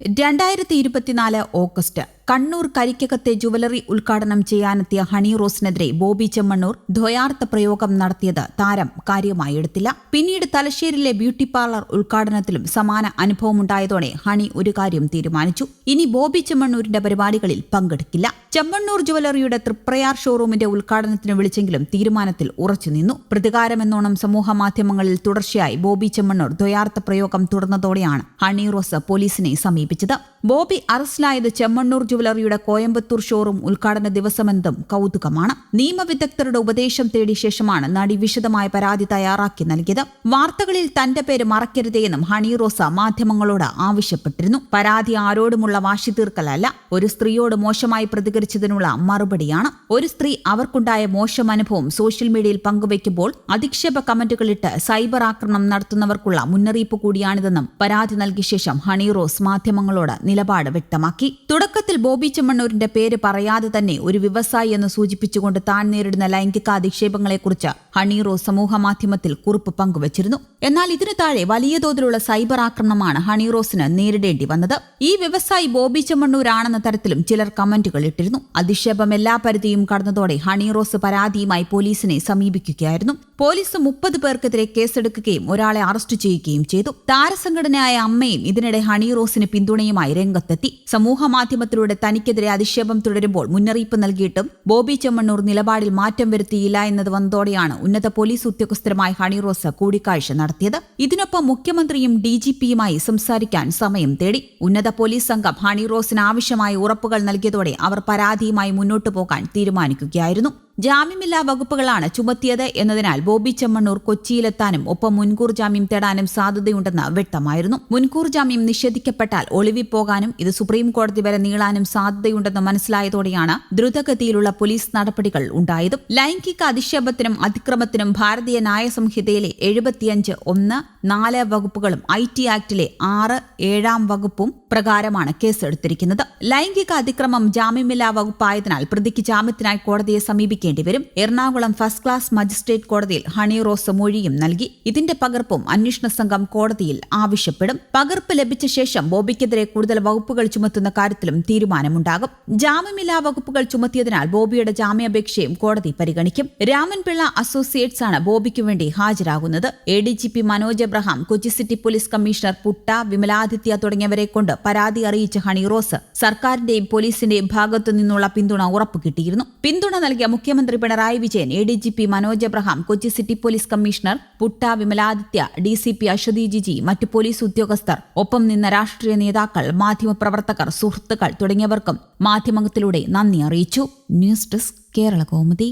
രണ്ടായിരത്തി ഇരുപത്തിനാല് ഓഗസ്റ്റ് കണ്ണൂർ കരിക്കകത്തെ ജുവലറി ഉദ്ഘാടനം ചെയ്യാനെത്തിയ ഹണി റോസിനെതിരെ ബോബി ചെമ്മണ്ണൂർ ദ്വയാർത്ഥ പ്രയോഗം നടത്തിയത് താരം കാര്യമായി എടുത്തില്ല. പിന്നീട് തലശ്ശേരിയിലെ ബ്യൂട്ടി പാർലർ ഉദ്ഘാടനത്തിലും സമാന അനുഭവമുണ്ടായതോടെ ഹണി ഒരു കാര്യം തീരുമാനിച്ചു. ഇനി ബോബി ചെമ്മണ്ണൂരിന്റെ പരിപാടികളിൽ പങ്കെടുക്കില്ല. ചെമ്മണ്ണൂർ ജുവലറിയുടെ തൃപ്രയാർ ഷോറൂമിന്റെ ഉദ്ഘാടനത്തിന് വിളിച്ചെങ്കിലും തീരുമാനത്തിൽ ഉറച്ചുനിന്നു പ്രതികാരമെന്നോണം സമൂഹ മാധ്യമങ്ങളിൽ തുടർച്ചയായി ബോബി ചെമ്മണ്ണൂർ ദ്വയാർത്ഥ പ്രയോഗം തുടർന്നതോടെയാണ് ഹണി റോസ് പോലീസിനെ സമീപിച്ചത്. ബോബി അറസ്റ്റിലായത് ചെമ്മണ്ണൂർ ജുവലറിയുടെ കോയമ്പത്തൂർ ഷോറൂം ഉദ്ഘാടന ദിവസമെന്നതും കൗതുകമാണ്. നിയമവിദഗ്ധരുടെ ഉപദേശം തേടിയ ശേഷമാണ് നടി വിശദമായ പരാതി തയ്യാറാക്കി നൽകിയത്. വാർത്തകളിൽ തന്റെ പേര് മറക്കരുതേയെന്നും ഹണി റോസ മാധ്യമങ്ങളോട് ആവശ്യപ്പെട്ടിരുന്നു. പരാതി ആരോടുമുള്ള വാശി തീർക്കലല്ല ഒരു സ്ത്രീയോട് മോശമായി പ്രതികരിച്ചതിനുള്ള മറുപടിയാണ്. ഒരു സ്ത്രീ അവർക്കുണ്ടായ മോശം അനുഭവം സോഷ്യൽ മീഡിയയിൽ പങ്കുവയ്ക്കുമ്പോൾ അധിക്ഷേപ കമന്റുകളിട്ട് സൈബർ ആക്രമണം നടത്തുന്നവർക്കുള്ള മുന്നറിയിപ്പ് കൂടിയാണിതെന്നും പരാതി നൽകിയ ശേഷം ഹണി റോസ് മാധ്യമങ്ങളോട് നിലപാട് വ്യക്തമാക്കി. തുടക്കത്തിൽ ബോബി ചെമ്മണ്ണൂരിന്റെ പേര് പറയാതെ തന്നെ ഒരു വ്യവസായി എന്ന് സൂചിപ്പിച്ചുകൊണ്ട് താൻ നേരിടുന്ന ലൈംഗിക അധിക്ഷേപങ്ങളെക്കുറിച്ച് ഹണി സമൂഹ മാധ്യമത്തിൽ കുറിപ്പ് പങ്കുവച്ചിരുന്നു. എന്നാൽ ഇതിനു താഴെ വലിയ തോതിലുള്ള സൈബർ ആക്രമണമാണ് ഹണി റോസിന് നേരിടേണ്ടി വന്നത്. ഈ വ്യവസായി ബോബി ചെമ്മണ്ണൂരാണെന്ന തരത്തിലും ചിലർ കമന്റുകൾ ഇട്ടിരുന്നു. അധിക്ഷേപം എല്ലാ പരിധിയും കടന്നതോടെ ഹണി റോസ് പരാതിയുമായി പോലീസിനെ സമീപിക്കുകയായിരുന്നു. പോലീസ് മുപ്പത് പേർക്കെതിരെ കേസെടുക്കുകയും ഒരാളെ അറസ്റ്റ് ചെയ്യുകയും ചെയ്തു. താരസംഘടനയായ അമ്മയും ഇതിനിടെ ഹണി റോസിന് പിന്തുണയുമായി രംഗത്തെത്തി. സമൂഹ മാധ്യമത്തിലൂടെ തനിക്കെതിരെ അധിക്ഷേപം തുടരുമ്പോൾ മുന്നറിയിപ്പ് നൽകിയിട്ടും ബോബി ചെമ്മണ്ണൂർ നിലപാടിൽ മാറ്റം വരുത്തിയില്ല എന്നത് വന്നതോടെയാണ് ഉന്നത പോലീസ് ഉദ്യോഗസ്ഥരുമായി ഹണി റോസ് കൂടിക്കാഴ്ച നടത്തിയത്. ഇതിനൊപ്പം മുഖ്യമന്ത്രിയും ഡി ജി പിയുമായി സംസാരിക്കാൻ സമയം തേടി. ഉന്നത പോലീസ് സംഘം ഹണി റോസിന് ആവശ്യമായ ഉറപ്പുകൾ നൽകിയതോടെ അവർ പരാതിയുമായി മുന്നോട്ടു പോകാൻ തീരുമാനിക്കുകയായിരുന്നു. ജാമ്യമില്ലാ വകുപ്പുകളാണ് ചുമത്തിയത് എന്നതിനാൽ ബോബി ചെമ്മണ്ണൂർ കൊച്ചിയിലെത്താനും ഒപ്പം മുൻകൂർ ജാമ്യം തേടാനും സാധ്യതയുണ്ടെന്ന് വ്യക്തമായിരുന്നു. മുൻകൂർ ജാമ്യം നിഷേധിക്കപ്പെട്ടാൽ ഒളിവിപ്പോകാനും ഇത് സുപ്രീം കോടതി വരെ നീളാനും സാധ്യതയുണ്ടെന്ന് മനസ്സിലായതോടെയാണ് ദ്രുതഗതിയിലുള്ള പോലീസ് നടപടികൾ ഉണ്ടായതും. ലൈംഗിക അധിക്ഷേപത്തിനും അതിക്രമത്തിനും ഭാരതീയ ന്യായ സംഹിതയിലെ എഴുപത്തിയഞ്ച് ഒന്ന് നാല് വകുപ്പുകളും ഐ ടി ആക്ടിലെ ആറ് ഏഴാം വകുപ്പും പ്രകാരമാണ് കേസെടുത്തിരിക്കുന്നത്. ലൈംഗിക അതിക്രമം ജാമ്യമില്ലാ വകുപ്പായതിനാൽ പ്രതിക്ക് ജാമ്യത്തിനായി കോടതിയെ സമീപിക്കേണ്ടി വരും. എറണാകുളം ഫസ്റ്റ് ക്ലാസ് മജിസ്ട്രേറ്റ് കോടതിയിൽ ഹണി റോസ് മൊഴിയും നൽകി. ഇതിന്റെ പകർപ്പും അന്വേഷണ സംഘം കോടതിയിൽ ആവശ്യപ്പെടും. പകർപ്പ് ലഭിച്ച ശേഷം ബോബിക്കെതിരെ കൂടുതൽ വകുപ്പുകൾ ചുമത്തുന്ന കാര്യത്തിലും തീരുമാനമുണ്ടാകും. ജാമ്യമില്ലാ വകുപ്പുകൾ ചുമത്തിയതിനാൽ ബോബിയുടെ ജാമ്യാപേക്ഷയും കോടതി പരിഗണിക്കും. രാമൻപിള്ള അസോസിയേറ്റ്സ് ആണ് ബോബിക്ക് വേണ്ടി ഹാജരാകുന്നത്. A D G P Manoj Abraham Kochi city police commissioner Putta Vimaladitya തുടങ്ങിയവരെ കൊണ്ട് പരാതി അറിയിച്ച ഹണി റോസ് സർക്കാരിന്റെയും പോലീസിന്റെയും ഭാഗത്തു നിന്നുള്ള പിന്തുണ ഉറപ്പു കിട്ടിയിരുന്നു. പിന്തുണ നൽകിയ മുഖ്യമന്ത്രി Pinarayi Vijayan A D G P Manoj Abraham Kochi city police commissioner Putta Vimaladitya D C P Aswathy Jiji മറ്റു പോലീസ് ഉദ്യോഗസ്ഥർ ഒപ്പം നിന്ന രാഷ്ട്രീയ നേതാക്കൾ മാധ്യമപ്രവർത്തകർ സുഹൃത്തുക്കൾ തുടങ്ങിയവർക്കും മാധ്യമത്തിലൂടെ നന്ദി അറിയിച്ചു. News desk Kerala Kaumudi